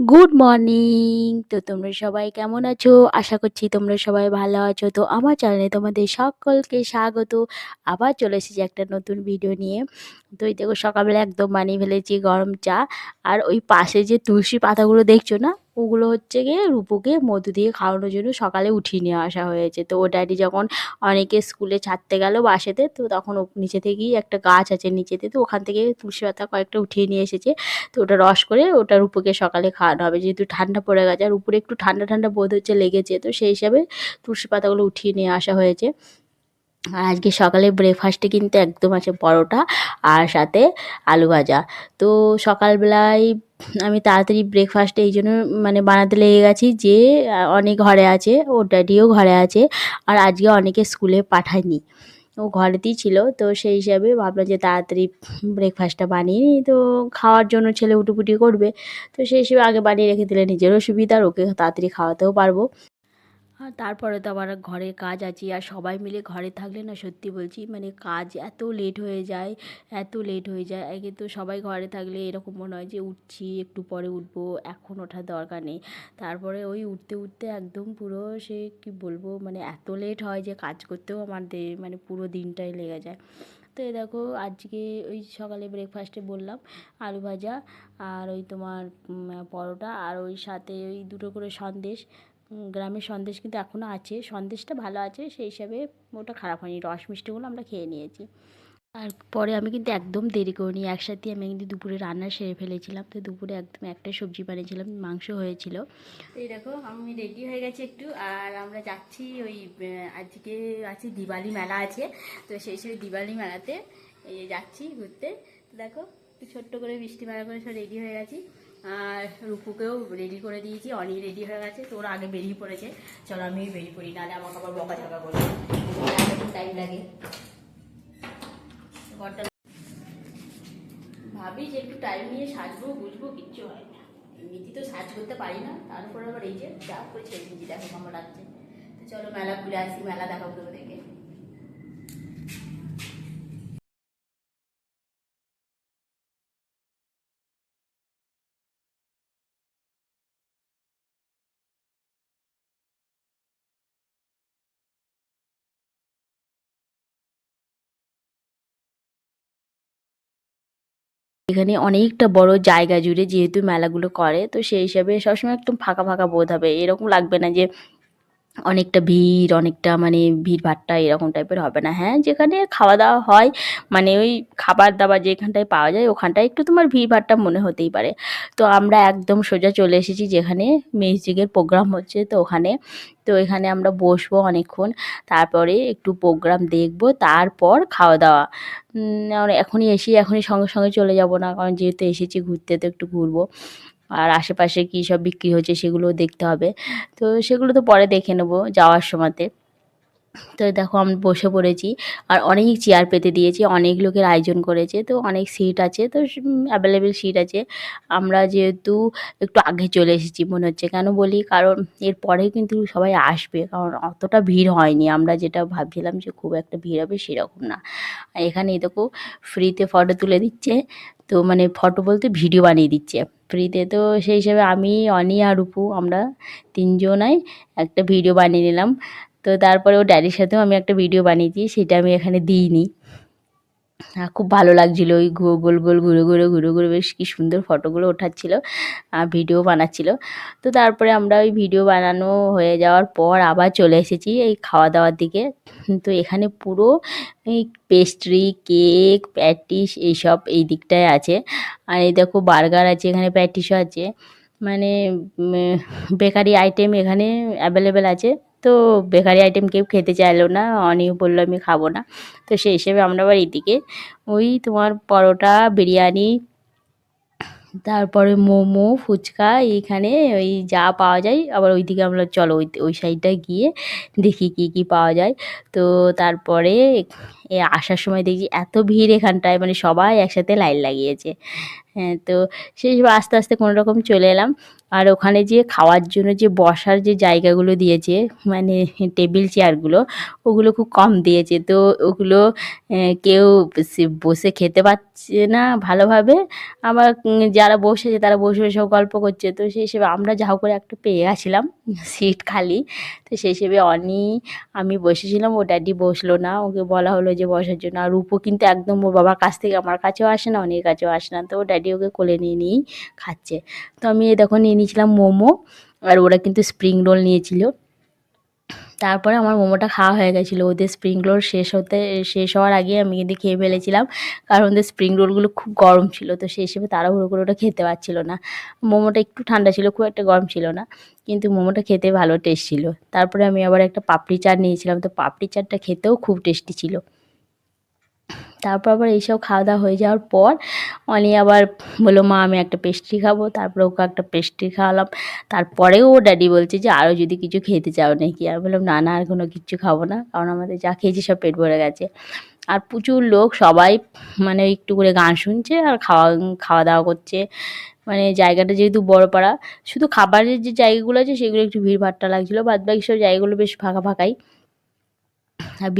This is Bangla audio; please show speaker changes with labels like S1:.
S1: গুড মর্নিং তো তোমরা সবাই কেমন আছো? আশা করছি তোমরা সবাই ভালো আছো। তো আমার চ্যানেলে তোমাদের সকলকে স্বাগত। আবার চলে এসেছি একটা নতুন ভিডিও নিয়ে। তো এই দেখো সকালবেলা একদম বানিয়ে ফেলেছি গরম চা। আর ওই পাশে যে তুলসী পাতাগুলো দেখছ না? ওগুলো হচ্ছে গিয়ে রূপুকে মধু দিয়ে খাওয়ানোর জন্য সকালে উঠিয়ে নিয়ে আসা হয়েছে। তো ও ড্যাডি যখন অনেকে স্কুলে ছাড়তে গেল বাসেতে, তো তখন নিচে থেকেই একটা গাছ আছে নিচেতে, তো ওখান থেকে তুলসী পাতা কয়েকটা উঠিয়ে নিয়ে এসেছে। তো ওটা রস করে ওটা রূপুকে সকালে খাওয়ানো হবে। যেহেতু ঠান্ডা পড়ে গেছে আর উপরে একটু ঠান্ডা ঠান্ডা বোধ হচ্ছে লেগেছে, তো সেই হিসাবে তুলসী পাতাগুলো উঠিয়ে নিয়ে আসা হয়েছে। আর আজকে সকালে ব্রেকফাস্টে কিন্তু একদম আছে পরোটা আর সাথে আলু ভাজা। তো সকালবেলায় আমি তাড়াতাড়ি ব্রেকফাস্টে এই জন্য মানে বানাতে লেগে গেছি যে, অনেক ঘরে আছে, ওর ড্যাডিও ঘরে আছে আর আজকে অনেকে স্কুলে পাঠায়নি। ও ঘরেতেই ছিল, তো সেই হিসাবে ভাবলাম যে তাড়াতাড়ি ব্রেকফাস্টটা বানিয়ে নিই। তো খাওয়ার জন্য ছেলে উটুপুটি করবে, তো সেই হিসেবে আগে বানিয়ে রেখে দিলে নিজেরও সুবিধা আর ওকে তাড়াতাড়ি খাওয়াতেও পারব। আর তারপরে তো আবার ঘরের কাজ আছে, আর সবাই মিলে ঘরে থাকলে না সত্যি বলছি মানে কাজ এত লেট হয়ে যায়, এত লেট হয়ে যায়, আগে তো সবাই ঘরে থাকলে এরকম মনে হয় যে উঠছি, একটু পরে উঠবো, এখন ওঠার দরকার নেই। তারপরে ওই উঠতে উঠতে একদম পুরো সে কি বলব মানে এত লেট হয় যে কাজ করতেও আমার দে- মানে পুরো দিনটাই লেগে যায়। তো এ দেখো, আজকে ওই সকালে ব্রেকফাস্টে বললাম আলু ভাজা, আর ওই তোমার পরোটা, আর ওই সাথে ওই দুটো করে সন্দেশ গ্রামের সন্দেশ কিন্তু এখনও আছে। সন্দেশটা ভালো আছে, সেই হিসাবে ওটা খারাপ হয়নি। রস মিষ্টিগুলো আমরা খেয়ে নিয়েছি। আর পরে আমি কিন্তু একদম দেরি করিনি। একসাথে আমি কিন্তু দুপুরে রান্না সেরে ফেলেছিলাম। তো দুপুরে একদম একটা সবজি বানিয়েছিলাম, মাংস হয়েছিল। এই দেখো, আমি রেডি হয়ে গেছি একটু। আর আমরা যাচ্ছি ওই আজকে আছে দিওয়ালি মেলা আছে। তো সেই হিসেবে দিওয়ালি মেলাতে এই যাচ্ছি ঘুরতে। তো দেখো, একটু ছোট্ট করে মিষ্টি মেলা করে সব রেডি হয়ে গেছি। আর রূপুকেও রেডি করে দিয়েছি। অনেক রেডি হয়ে গেছে, তো আগে বেরিয়ে পড়েছে। চলো আমি বেরিয়ে পড়ি, নাহলে আমাকে আবার বকা ঝকা করবে টাইম লাগে। ঘরটা ভাবি যে একটু টাইম নিয়ে সাজবো বুঝব কিচ্ছু হয় না। এমনিতে তো সাজ করতে পারি না তারপর আবার এই যে যা করে ছেড়ে দিয়েছি, দেখো কেমন লাগছে। তো চলো মেলা ঘুরে আসি, মেলা দেখাবো তোমাদেরকে। এখানে অনেকটা বড় জায়গা জুড়ে যেহেতু মেলাগুলো করে, তো সেই হিসাবে সবসময় একদম ফাঁকা ফাঁকা বোধ হবে। এরকম লাগবে না যে অনেকটা ভিড়, অনেকটা মানে ভিড় ভাট্টা এরকম টাইপের হবে না। হ্যাঁ যেখানে খাওয়া দাওয়া হয় মানে ওই খাবার দাবার যেখানটায় পাওয়া যায়, ওখানটায় একটু তোমার ভিড় ভাট্টা মনে হতেই পারে। তো আমরা একদম সোজা চলে এসেছি যেখানে মিউজিকের প্রোগ্রাম হচ্ছে। তো ওখানে, তো এখানে আমরা বসবো অনেকক্ষণ, তারপরে একটু প্রোগ্রাম দেখব, তারপর খাওয়া দাওয়া আর এখনই এসি, এখনই সঙ্গে সঙ্গে চলে যাব না, কারণ যেহেতু এসেছি, ঘুরতে তো একটু ঘুরবো। আর আশেপাশে কী সব বিক্রি হচ্ছে সেগুলোও দেখতে হবে। তো সেগুলো তো পরে দেখে নেব যাওয়ার সময়তে। তো দেখো আমি বসে পড়েছি আর অনেক চেয়ার পেতে দিয়েছি, অনেক লোকের আয়োজন করেছে, তো অনেক সিট আছে, তো অ্যাভেলেবেল সিট আছে। আমরা যেহেতু একটু আগে চলে এসেছি মনে হচ্ছে, কেন বলি? কারণ এরপরে কিন্তু সবাই আসবে, কারণ অতটা ভিড় হয়নি। আমরা যেটা ভাবছিলাম যে খুব একটা ভিড় হবে সেরকম না। আর এখানে দেখো ফ্রিতে ফটো তুলে দিচ্ছে। তো মানে ফটো বলতে ভিডিও বানিয়ে দিচ্ছে। ফ্রিতে তো সেই হিসাবে আমি, অনি আর রূপু আমরা তিনজনাই একটা ভিডিও বানিয়ে নিলাম। তো তারপরে ও ড্যাডির সাথেও আমি একটা ভিডিও বানিয়েছি সেটা আমি এখানে দিইনি। খুব ভালো লাগছিল ওই গো- গোল গোল, ঘুরে ঘুরে ঘুরে ঘুরে বেশ কি সুন্দর ফটোগুলো ওঠাচ্ছিল ভিডিও বানাচ্ছিল। তো তারপরে আমরা ওই ভিডিও বানানো হয়ে যাওয়ার পর আবার চলে এসেছি এই খাওয়া দাওয়ার দিকে তো এখানে পুরো এই পেস্ট্রি কেক প্যাটিস এইসব এই দিকটায় আছে। আর এই দেখো বার্গার আছে, এখানে প্যাটিসও আছে। মানে বেকারি আইটেম এখানে অ্যাভেলেবেল আছে। তো বেকারি আইটেম কেউ খেতে চাইলো না অনেক বলল আমি খাব না। তো সেই হিসেবে আমরা আবার এদিকে ওই তোমার পরোটা, বিরিয়ানি, তারপরে মোমো, ফুচকা, এইখানে ওই যা পাওয়া যায়। আবার ওইদিকে আমরা চলো ওই ওই সাইডটায় গিয়ে দেখি কি কি পাওয়া যায়। তো তারপরে আসার সময় দেখি এত ভিড় এখানটায় মানে সবাই একসাথে লাইন লাগিয়েছে। হ্যাঁ তো সেই আস্তে আস্তে কোনো রকম চলে এলাম। আর ওখানে যে খাওয়ার জন্য যে বসার যে জায়গাগুলো দিয়েছে মানে টেবিল চেয়ারগুলো, ওগুলো খুব কম দিয়েছে। তো ওগুলো কেউ বসে খেতে পারছে না ভালোভাবে। আবার যারা বসেছে তারা বসে বসে গল্প করছে। তো সেই হিসেবে আমরা যা হোক করে একটু পেয়ে গেছিলাম সিট খালি। তো সেই হিসেবে অনি, আমি বসেছিলাম, ও ড্যাডি বসল না। ওকে বলা হলো যে বসার জন্য। আর রূপো কিন্তু একদম ওর বাবার কাছ থেকে, আমার কাছেও আসে না, অনির কাছেও আসে না। তো ও ড্যাডি ওকে কোলে নিয়ে নিয়েই খাচ্ছে। তো আমি দেখো নিয়ে নিয়েছিলাম মোমো, আর ওরা কিন্তু স্প্রিং রোল নিয়েছিল। তারপরে আমার মোমোটা খাওয়া হয়ে গেছিল। ওদের স্প্রিং রোল শেষ হতে, শেষ হওয়ার আগে আমি কিন্তু খেয়ে ফেলেছিলাম। কারণ ওদের স্প্রিং রোলগুলো খুব গরম ছিল, তো সেই হিসেবে তাড়াহুড়ো করে ওটা খেতে পারছিল না। মোমোটা একটু ঠান্ডা ছিল, খুব একটা গরম ছিল না, কিন্তু মোমোটা খেতে ভালো টেস্ট ছিল। তারপরে আমি আবার একটা পাপড়ি চাট নিয়েছিলাম, তো পাপড়ি চাটটা খেতেও খুব টেস্টি ছিল। তারপর আবার এইসব খাওয়া দাওয়া হয়ে যাওয়ার পর অনি আবার বলল, মা, আমি একটা পেস্ট্রি খাব। তারপরে ওকে একটা পেস্ট্রি খাওয়ালাম। তারপরেও ও ড্যাডি বলছে যে আরও যদি কিছু খেতে চাও নাকি? আর বললাম, না না, আর কোনো কিছু খাব না। কারণ আমাদের যা খেয়েছি সব পেট ভরে গেছে। আর প্রচুর লোক সবাই মানে একটু করে গান শুনছে আর খাওয়া খাওয়া দাওয়া করছে। মানে জায়গাটা যেহেতু বড় পাড়া, শুধু খাবারের যে জায়গাগুলো আছে সেগুলো একটু ভিড়ভাট্টা লাগছিল। বাদ বাকি সব জায়গাগুলো বেশ ফাঁকা ফাঁকাই আর